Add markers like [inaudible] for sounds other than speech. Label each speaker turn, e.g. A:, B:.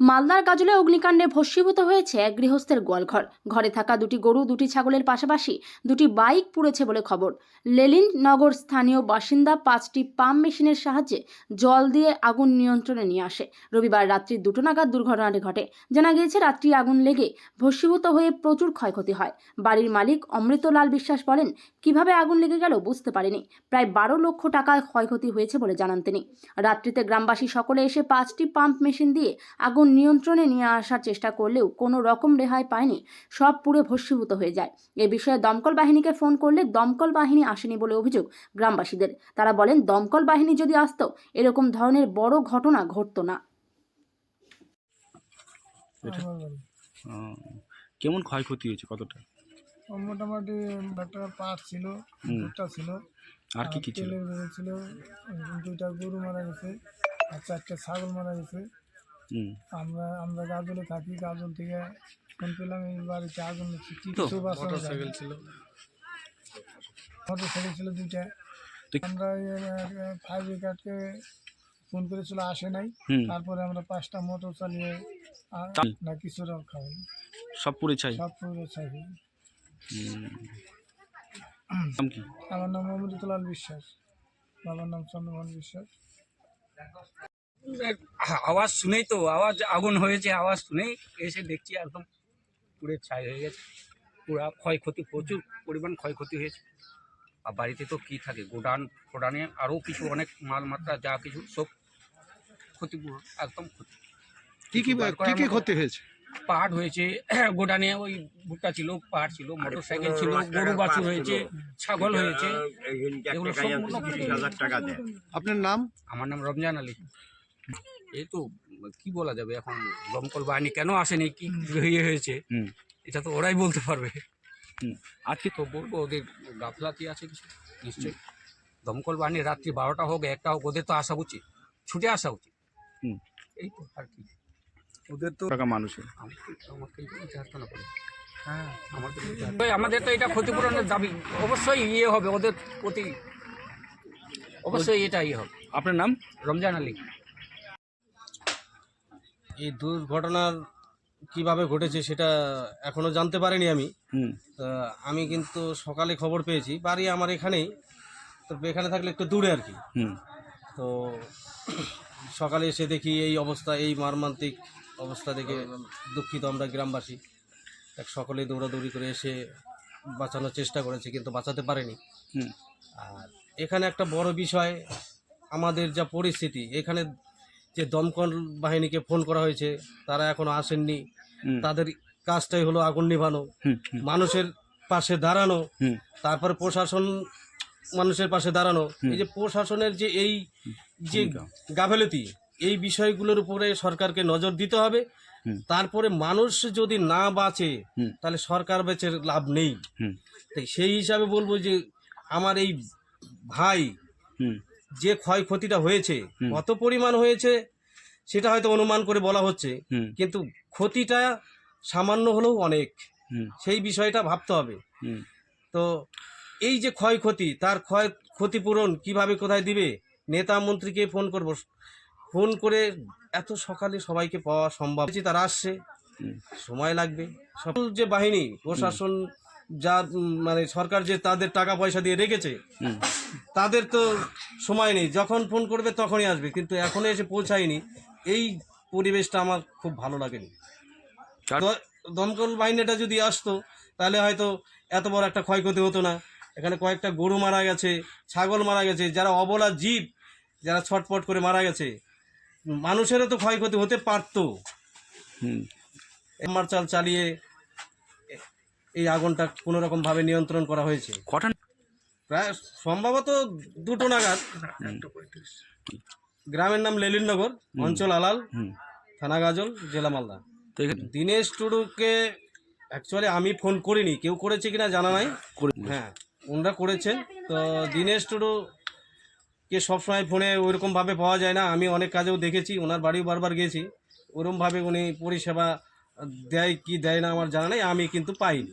A: মালদার গাজলে অগ্নিকাণ্ডে ভস্মীভূত হয়েছে এক গৃহস্থের গোয়ালঘর। ঘরে থাকা দুটি গরু, দুটি ছাগলের পাশাপাশি দুটি বাইক পুড়েছে বলে খবর। লেলিন নগর স্থানীয় বাসিন্দা পাঁচটি পাম্প মেশিনের সাহায্যে জল দিয়ে আগুন নিয়ন্ত্রণে নিয়ে আসে। রবিবার রাত্রি দুটো নাগাদ দুর্ঘটনাটি ঘটে। জানা গিয়েছে, রাত্রি আগুন লেগে ভস্মীভূত হয়ে প্রচুর ক্ষয়ক্ষতি হয়। বাড়ির মালিক অমৃতলাল বিশ্বাস বলেন, কীভাবে আগুন লেগে গেল বুঝতে পারেনি। প্রায় বারো লক্ষ টাকার ক্ষয়ক্ষতি হয়েছে বলে জানান তিনি। রাত্রিতে গ্রামবাসী সকলে এসে পাঁচটি পাম্প মেশিন দিয়ে আগুন নিয়ন্ত্রণে নিয়ে আসার চেষ্টা করলেও কোনো রকম রেহাই পায়নি। সব পুড়ে ভস্মীভূত হয়ে যায়। এ বিষয়ে দমকল বাহিনীকে ফোন করলে দমকল বাহিনী আসেনি বলে অভিযোগ গ্রামবাসীদের। তারা বলেন দমকল বাহিনী যদি আসতো এরকম ধরনের বড় ঘটনা ঘটতো না।
B: বাড়ি।
C: কেমন ক্ষয়ক্ষতি হয়েছে কতটা?
B: মোটামুটি একটা পাট ছিল। ভুট্টা ছিল।
C: আর কি কি ছিল?
B: ছিল দুইটা গরু মারা গেছে আর চারটে ছাগল মারা গেছে। আমরা আমরা গাজলে থাকি গাজল থেকে ফোন পেলাম এই বাড়িতে আগুন? কিছু মোটর ছিল মোটর সাইকেল ছিল। দুইটা। আমরা ফায়ার ব্রিগেডকে ফোন করেছিল আসে নাই। তারপরে আমরা পাঁচটা মোটর চালিয়ে না কিছু রক্ষা হয়নি
C: সব পুড়ে ছাই।
B: সব পুরো
C: কি?
B: আমার নাম অমৃতলাল বিশ্বাস। বাবার নাম চন্দ্রমোহন বিশ্বাস।
D: আওয়াজ শুনেই তো আওয়াজ আগুন হয়েছে আওয়াজ শুনেই এসে দেখছি একদম পুড়ে ছাই হয়ে গেছে। পুরা ক্ষয়ক্ষতি প্রচুর পরিমাণ ক্ষয়ক্ষতি হয়েছে। আর বাড়িতে তো কি থাকে গোডান ফোডানে আরও কিছু অনেক মালমাত্রা যা কিছু সব ক্ষতিপূরণ একদম ক্ষতি।
E: কি কি কি ক্ষতি হয়েছে?
D: পাহাড় হয়েছে [clears throat] গোডানে ওই ভুট্টা ছিল পাহাড় ছিল মোটর সাইকেল ছিল গরু বাছুর হয়েছে ছাগল হয়েছে। এগুলো সম্পূর্ণ হয়েছে।
E: আপনার নাম?
D: আমার নাম রমজান আলী। এই তো কি বলা যাবে এখন? দমকল বাহিনী কেন আসেনি? কি ইয়ে হয়েছে?
C: হুম।
D: এটা তো ওরাই বলতে পারবে।
C: হুম।
D: আজকে তো বলব ওদের গাফলাতি আছে কিছু? নিশ্চয়ই। দমকল বাহিনী রাত্রি বারোটা হোক একটা হোক ওদের তো আসা উচিত। ছুটে আসা উচিত।
C: হুম।
D: এই তো আর কি।
E: ওদের তো
C: টাকা মানুষের
D: আমাকে না করে। হ্যাঁ। আমাদের আমাদের তো এটা ক্ষতিপূরণের দাবি। অবশ্যই ইয়ে হবে ওদের প্রতি অবশ্যই এটা ইয়ে হবে।
C: আপনার নাম?
D: রমজান আলী।
F: এই দুর্ঘটনার কীভাবে ঘটেছে সেটা এখনও জানতে পারিনি আমি। তা আমি কিন্তু সকালে খবর পেয়েছি বাড়ি আমার এখানেই তো এখানে থাকলে একটু দূরে আর কি। তো সকালে এসে দেখি এই অবস্থা এই মর্মান্তিক অবস্থা দেখে দুঃখিত আমরা গ্রামবাসী। এক সকলে দৌড়াদৌড়ি করে এসে বাঁচানোর চেষ্টা করেছে কিন্তু বাঁচাতে পারেনি। আর এখানে একটা বড় বিষয় আমাদের যা পরিস্থিতি এখানে যে দমকল বাহিনীকে ফোন করা হয়েছে তারা এখনও আসেননি। তাদের কাজটাই হলো আগুন নিভানো। মানুষের পাশে দাঁড়ানো তারপরে প্রশাসন মানুষের পাশে দাঁড়ানো। এই যে প্রশাসনের যে এই যে। গাফেলতি এই বিষয়গুলোর উপরে সরকারকে নজর দিতে হবে। তারপরে মানুষ যদি না বাঁচে তাহলে সরকার বেঁচে লাভ নেই। তাই সেই হিসাবে বলব যে আমার এই ভাই যে ক্ষয়ক্ষতিটা হয়েছে কত পরিমাণ হয়েছে সেটা হয়তো অনুমান করে বলা হচ্ছে। কিন্তু ক্ষতিটা সামান্য হলেও অনেক। সেই বিষয়টা ভাবতে হবে। তো এই যে ক্ষয়ক্ষতি তার ক্ষয় ক্ষতিপূরণ কীভাবে কোথায় দিবে? নেতা মন্ত্রীকে ফোন করব। ফোন করে এত সকালে সবাইকে পাওয়া সম্ভব। তারা আসছে। সময় লাগবে। সকল যে বাহিনী প্রশাসন যা মানে সরকার যে তাদের টাকা পয়সা দিয়ে রেখেছে তাদের তো সময় নেই। যখন ফোন করবে তখনই আসবে কিন্তু এখনও এসে পৌঁছায়নি। এই পরিবেশটা আমার খুব ভালো লাগেনি। দমকল বাহিনীটা যদি আসতো তাহলে হয়তো এত বড় একটা ক্ষয়ক্ষতি হতো না। এখানে কয়েকটা গরু মারা গেছে ছাগল মারা গেছে যারা অবলা জীব যারা ছটপট করে মারা গেছে মানুষেরও তো ক্ষয়ক্ষতি হতে পারতো। এমআর চাল চালিয়ে এই আগুনটা কোনো রকম ভাবে নিয়ন্ত্রণ করা হয়েছে?
C: কটা
F: প্রায় সম্ভবত দুটো নাগাদ। গ্রামের নাম লেলিননগর অঞ্চল আলাল থানা গাজল জেলা মালদা। দিনেশ টুডুকে অ্যাকচুয়ালি আমি ফোন করিনি। কেউ করেছে কিনা জানা নাই। হ্যাঁ ওনারা করেছেন। তো দিনেশ টুডু কে সবসময় ফোনে ওইরকমভাবে পাওয়া যায় না। আমি অনেক কাজেও দেখেছি। ওনার বাড়িও বারবার গেছি ওরকমভাবে উনি পরিষেবা দেয় কি দেয় না আমার জানা নেই। আমি কিন্তু পাইনি।